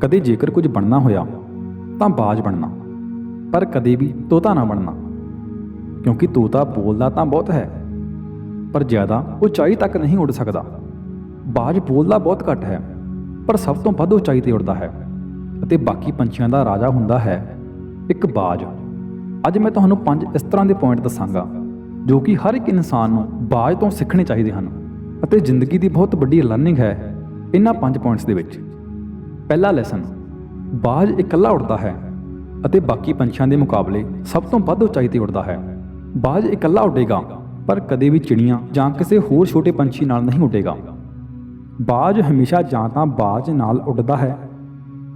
ਕਦੇ ਜੇਕਰ ਕੁਝ ਬਣਨਾ ਹੋਇਆ ਤਾਂ ਬਾਜ ਬਣਨਾ, ਪਰ ਕਦੇ ਵੀ ਤੋਤਾ ਨਾ ਬਣਨਾ। ਕਿਉਂਕਿ ਤੋਤਾ ਬੋਲਦਾ ਤਾਂ ਬਹੁਤ ਹੈ, ਪਰ ਜ਼ਿਆਦਾ ਉਚਾਈ ਤੱਕ ਨਹੀਂ ਉੱਡ ਸਕਦਾ। ਬਾਜ ਬੋਲਦਾ ਬਹੁਤ ਘੱਟ ਹੈ, ਪਰ ਸਭ ਤੋਂ ਵੱਧ ਉਚਾਈ ਤੇ ਉੱਡਦਾ ਹੈ ਅਤੇ ਬਾਕੀ ਪੰਛੀਆਂ ਦਾ ਰਾਜਾ ਹੁੰਦਾ ਹੈ ਇੱਕ ਬਾਜ। ਅੱਜ ਮੈਂ ਤੁਹਾਨੂੰ ਪੰਜ ਇਸ ਤਰ੍ਹਾਂ ਦੇ ਪੁਆਇੰਟ ਦੱਸਾਂਗਾ, ਜੋ ਕਿ ਹਰ ਇੱਕ ਇਨਸਾਨ ਨੂੰ ਬਾਜ ਤੋਂ ਸਿੱਖਣੇ ਚਾਹੀਦੇ ਹਨ ਅਤੇ ਜ਼ਿੰਦਗੀ ਦੀ ਬਹੁਤ ਵੱਡੀ ਲਰਨਿੰਗ ਹੈ ਇਹਨਾਂ ਪੰਜ ਪੁਆਇੰਟਸ ਦੇ ਵਿੱਚ। ਪਹਿਲਾ ਲੈਸਨ ਬਾਜ ਇਕੱਲਾ ਉੱਡਦਾ ਹੈ ਅਤੇ ਬਾਕੀ ਪੰਛੀਆਂ ਦੇ ਮੁਕਾਬਲੇ ਸਭ ਤੋਂ ਵੱਧ ਉਚਾਈ ਤੇ ਉੱਡਦਾ ਹੈ। ਬਾਜ ਇਕੱਲਾ ਉੱਡੇਗਾ, ਪਰ ਕਦੇ ਵੀ ਚਿੜੀਆਂ ਜਾਂ ਕਿਸੇ ਹੋਰ ਛੋਟੇ ਪੰਛੀ ਨਾਲ ਨਹੀਂ ਉੱਡੇਗਾ। ਬਾਜ ਹਮੇਸ਼ਾ ਜਾਂ ਤਾਂ ਬਾਜ ਨਾਲ ਉੱਡਦਾ ਹੈ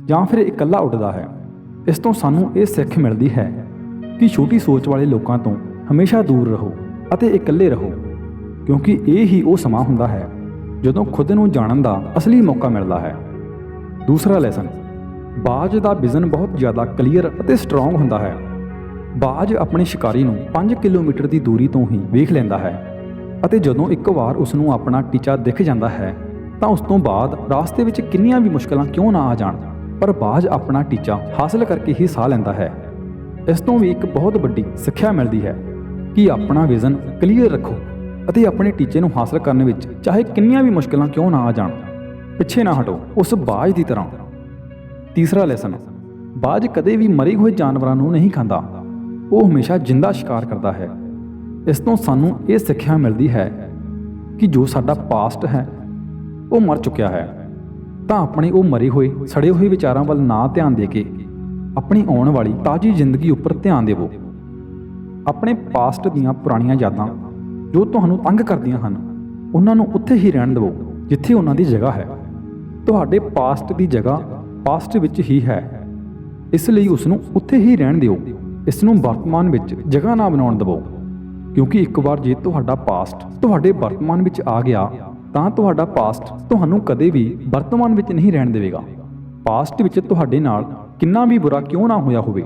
ਜਾਂ ਫਿਰ ਇਕੱਲਾ ਉੱਡਦਾ ਹੈ। ਇਸ ਤੋਂ ਸਾਨੂੰ ਇਹ ਸਿੱਖ ਮਿਲਦੀ ਹੈ ਕਿ ਛੋਟੀ ਸੋਚ ਵਾਲੇ ਲੋਕਾਂ ਤੋਂ ਹਮੇਸ਼ਾ ਦੂਰ ਰਹੋ ਅਤੇ ਇਕੱਲੇ ਰਹੋ, ਕਿਉਂਕਿ ਇਹ ਹੀ ਉਹ ਸਮਾਂ ਹੁੰਦਾ ਹੈ ਜਦੋਂ ਖੁਦ ਨੂੰ ਜਾਣਨ ਦਾ ਅਸਲੀ ਮੌਕਾ ਮਿਲਦਾ ਹੈ। ਦੂਸਰਾ ਲੈਸਨ ਬਾਜ ਦਾ ਵਿਜ਼ਨ ਬਹੁਤ ਜ਼ਿਆਦਾ ਕਲੀਅਰ ਅਤੇ ਸਟਰੋਂਗ ਹੁੰਦਾ ਹੈ। ਬਾਜ ਆਪਣੇ ਸ਼ਿਕਾਰੀ ਨੂੰ 5 ਕਿਲੋਮੀਟਰ ਦੀ ਦੂਰੀ ਤੋਂ ਹੀ ਵੇਖ ਲੈਂਦਾ ਹੈ ਅਤੇ ਜਦੋਂ ਇੱਕ ਵਾਰ ਉਸ ਨੂੰ ਆਪਣਾ ਟੀਚਾ ਦਿਖ ਜਾਂਦਾ ਹੈ, ਤਾਂ ਉਸ ਤੋਂ ਬਾਅਦ ਰਾਸਤੇ ਵਿੱਚ ਕਿੰਨੀਆਂ ਵੀ ਮੁਸ਼ਕਲਾਂ ਕਿਉਂ ਨਾ ਆ ਜਾਣ, ਪਰ ਬਾਜ ਆਪਣਾ ਟੀਚਾ ਹਾਸਲ ਕਰਕੇ ਹੀ ਸਾਹ ਲੈਂਦਾ ਹੈ। ਇਸ ਤੋਂ ਵੀ ਇੱਕ ਬਹੁਤ ਵੱਡੀ ਸਿੱਖਿਆ ਮਿਲਦੀ ਹੈ ਕਿ ਆਪਣਾ ਵਿਜ਼ਨ ਕਲੀਅਰ ਰੱਖੋ ਅਤੇ ਆਪਣੇ ਟੀਚੇ ਨੂੰ ਹਾਸਲ ਕਰਨ ਵਿੱਚ ਚਾਹੇ ਕਿੰਨੀਆਂ ਵੀ ਮੁਸ਼ਕਲਾਂ ਕਿਉਂ ਨਾ ਆ ਜਾਣ। ਪਿੱਛੇ ਨਾ ਹਟੋ, ਉਸ ਬਾਜ ਦੀ ਤਰ੍ਹਾਂ। ਤੀਸਰਾ ਲੈਸਨ ਬਾਜ ਕਦੇ ਵੀ ਮਰੇ ਹੋਏ ਜਾਨਵਰਾਂ ਨੂੰ ਨਹੀਂ ਖਾਂਦਾ। ਉਹ ਹਮੇਸ਼ਾ ਜਿੰਦਾ ਸ਼ਿਕਾਰ ਕਰਦਾ ਹੈ। ਇਸ ਤੋਂ ਸਾਨੂੰ ਇਹ ਸਿੱਖਿਆ ਮਿਲਦੀ ਹੈ ਕਿ ਜੋ ਸਾਡਾ ਪਾਸਟ ਹੈ, ਉਹ ਮਰ ਚੁੱਕਿਆ ਹੈ। ਤਾਂ ਆਪਣੇ ਉਹ ਮਰੇ ਹੋਏ, ਸੜੇ ਹੋਏ ਵਿਚਾਰਾਂ ਵੱਲ ਨਾ ਧਿਆਨ ਦੇ ਕੇ, ਆਪਣੀ ਆਉਣ ਵਾਲੀ ਤਾਜ਼ੀ ਜ਼ਿੰਦਗੀ ਉੱਪਰ ਧਿਆਨ ਦੇਵੋ। ਆਪਣੇ ਪਾਸਟ ਦੀਆਂ ਪੁਰਾਣੀਆਂ ਯਾਦਾਂ, ਜੋ ਤੁਹਾਨੂੰ ਤੰਗ ਕਰਦੀਆਂ ਹਨ, ਉਹਨਾਂ ਨੂੰ ਉੱਥੇ ਹੀ ਰਹਿਣ ਦਿਵੋ, ਜਿੱਥੇ ਉਹਨਾਂ ਦੀ ਜਗ੍ਹਾ ਹੈ। ਤੁਹਾਡੇ ਪਾਸਟ ਦੀ ਜਗ੍ਹਾ ਪਾਸਟ ਵਿੱਚ ਹੀ ਹੈ। ਇਸ ਲਈ ਉਸ ਨੂੰ ਉੱਥੇ ਹੀ ਰਹਿਣ ਦਿਓ। ਇਸ ਨੂੰ ਵਰਤਮਾਨ ਵਿੱਚ ਜਗ੍ਹਾ ਨਾ ਬਣਾਉਣ ਦਿਵੋ। ਕਿਉਂਕਿ ਇੱਕ ਵਾਰ ਜੇ ਤੁਹਾਡਾ ਪਾਸਟ ਤੁਹਾਡੇ ਵਰਤਮਾਨ ਵਿੱਚ ਆ ਗਿਆ, ਤਾਂ ਤੁਹਾਡਾ ਪਾਸਟ ਤੁਹਾਨੂੰ ਕਦੇ ਵੀ ਵਰਤਮਾਨ ਵਿੱਚ ਨਹੀਂ ਰਹਿਣ ਦੇਵੇਗਾ। ਪਾਸਟ ਵਿੱਚ ਤੁਹਾਡੇ ਨਾਲ ਕਿੰਨਾ ਵੀ ਬੁਰਾ ਕਿਉਂ ਨਾ ਹੋਇਆ ਹੋਵੇ,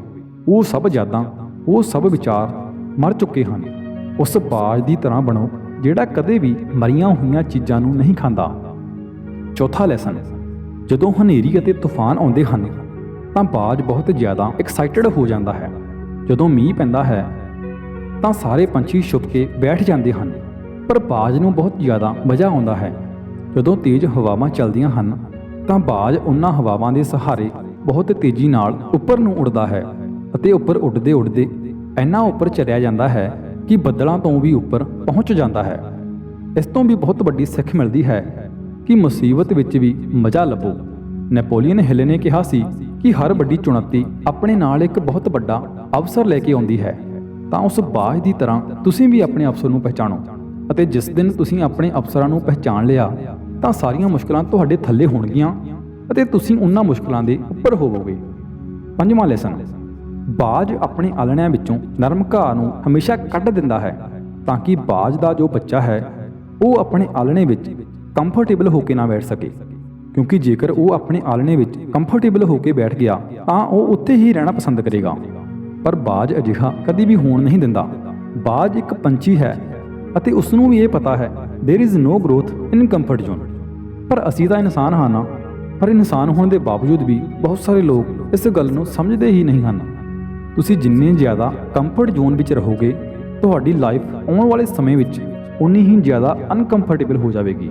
ਉਹ ਸਭ ਯਾਦਾਂ, ਉਹ ਸਭ ਵਿਚਾਰ ਮਰ ਚੁੱਕੇ ਹਨ। ਉਸ ਬਾਜ ਦੀ ਤਰ੍ਹਾਂ ਬਣੋ, ਜਿਹੜਾ ਕਦੇ ਵੀ ਮਰੀਆਂ ਹੋਈਆਂ ਚੀਜ਼ਾਂ ਨੂੰ ਨਹੀਂ ਖਾਂਦਾ। ਚੌਥਾ ਲੈਸਨ ਜਦੋਂ ਹਨੇਰੀ ਅਤੇ ਤੂਫਾਨ ਆਉਂਦੇ ਹਨ, ਤਾਂ ਬਾਜ ਬਹੁਤ ਜ਼ਿਆਦਾ ਐਕਸਾਈਟਡ ਹੋ ਜਾਂਦਾ ਹੈ। ਜਦੋਂ ਮੀਂਹ ਪੈਂਦਾ ਹੈ, ਤਾਂ ਸਾਰੇ ਪੰਛੀ ਛੁਪ ਕੇ ਬੈਠ ਜਾਂਦੇ ਹਨ, ਪਰ ਬਾਜ ਨੂੰ ਬਹੁਤ ਜ਼ਿਆਦਾ ਮਜ਼ਾ ਆਉਂਦਾ ਹੈ। ਜਦੋਂ ਤੇਜ਼ ਹਵਾਵਾਂ ਚੱਲਦੀਆਂ ਹਨ, ਤਾਂ ਬਾਜ ਉਹਨਾਂ ਹਵਾਵਾਂ ਦੇ ਸਹਾਰੇ ਬਹੁਤ ਤੇਜ਼ੀ ਨਾਲ ਉੱਪਰ ਨੂੰ ਉੱਡਦਾ ਹੈ ਅਤੇ ਉੱਪਰ ਉੱਡਦੇ ਉੱਡਦੇ ਇੰਨਾ ਉੱਪਰ ਚੜਿਆ ਜਾਂਦਾ ਹੈ ਕਿ ਬੱਦਲਾਂ ਤੋਂ ਵੀ ਉੱਪਰ ਪਹੁੰਚ ਜਾਂਦਾ ਹੈ। ਇਸ ਤੋਂ ਵੀ ਬਹੁਤ ਵੱਡੀ ਸਿੱਖ ਮਿਲਦੀ ਹੈ ਕਿ ਮੁਸੀਬਤ ਵਿੱਚ ਵੀ ਮਜ਼ਾ ਲੱਭੋ। ਨੈਪੋਲੀਅਨ ਹਿਲ ਨੇ ਕਿਹਾ ਸੀ ਕਿ ਹਰ ਵੱਡੀ ਚੁਣੌਤੀ ਆਪਣੇ ਨਾਲ ਇੱਕ ਬਹੁਤ ਵੱਡਾ ਅਵਸਰ ਲੈ ਕੇ ਆਉਂਦੀ ਹੈ। ਤਾਂ ਉਸ ਬਾਜ ਦੀ ਤਰ੍ਹਾਂ ਤੁਸੀਂ ਵੀ ਆਪਣੇ ਅਵਸਰ ਨੂੰ ਪਹਿਚਾਣੋ ਅਤੇ ਜਿਸ ਦਿਨ ਤੁਸੀਂ ਆਪਣੇ ਅਫਸਰਾਂ ਨੂੰ ਪਹਿਚਾਣ ਲਿਆ, ਤਾਂ ਸਾਰੀਆਂ ਮੁਸ਼ਕਲਾਂ ਤੁਹਾਡੇ ਥੱਲੇ ਹੋਣਗੀਆਂ ਅਤੇ ਤੁਸੀਂ ਉਹਨਾਂ ਮੁਸ਼ਕਲਾਂ ਦੇ ਉੱਪਰ ਹੋਵੋਗੇ। ਪੰਜਵਾਂ ਲੈਸਨ ਬਾਜ ਆਪਣੇ ਆਲਣਿਆਂ ਵਿੱਚੋਂ ਨਰਮ ਘਾਹ ਨੂੰ ਹਮੇਸ਼ਾ ਕੱਢ ਦਿੰਦਾ ਹੈ ਤਾਂ ਕਿ ਬਾਜ ਦਾ ਜੋ ਬੱਚਾ ਹੈ, ਉਹ ਆਪਣੇ ਆਲਣੇ ਵਿੱਚ ਕੰਫਰਟੇਬਲ ਹੋ ਕੇ ਨਾ ਬੈਠ ਸਕੇ ਕਿਉਂਕਿ ਜੇਕਰ ਉਹ ਆਪਣੇ ਆਲਣੇ ਵਿੱਚ ਕੰਫਰਟੇਬਲ ਹੋ ਕੇ ਬੈਠ ਗਿਆ ਤਾਂ ਉਹ ਉੱਥੇ ਹੀ ਰਹਿਣਾ ਪਸੰਦ ਕਰੇਗਾ ਪਰ ਬਾਜ ਅਜਿਹਾ ਕਦੀ ਵੀ ਹੋਣ ਨਹੀਂ ਦਿੰਦਾ ਬਾਜ ਇੱਕ ਪੰਛੀ ਹੈ ਅਤੇ ਉਸ ਨੂੰ ਵੀ ਇਹ ਪਤਾ ਹੈ there is no growth in comfort zone ਪਰ ਅਸੀਂ ਤਾਂ ਇਨਸਾਨ ਹਾਂ ਨਾ ਪਰ ਇਨਸਾਨ ਹੋਣ ਦੇ ਬਾਵਜੂਦ ਵੀ ਬਹੁਤ ਸਾਰੇ ਲੋਕ ਇਸ ਗੱਲ ਨੂੰ ਸਮਝਦੇ ਹੀ ਨਹੀਂ ਹਨ ਤੁਸੀਂ ਜਿੰਨੇ ਜ਼ਿਆਦਾ ਕੰਫਰਟ ਜ਼ੋਨ ਵਿੱਚ ਰਹੋਗੇ ਤੁਹਾਡੀ ਲਾਈਫ ਆਉਣ ਵਾਲੇ ਸਮੇਂ ਵਿੱਚ ਉਨੀ ਹੀ ਜ਼ਿਆਦਾ ਅਨਕੰਫਰਟੇਬਲ ਹੋ ਜਾਵੇਗੀ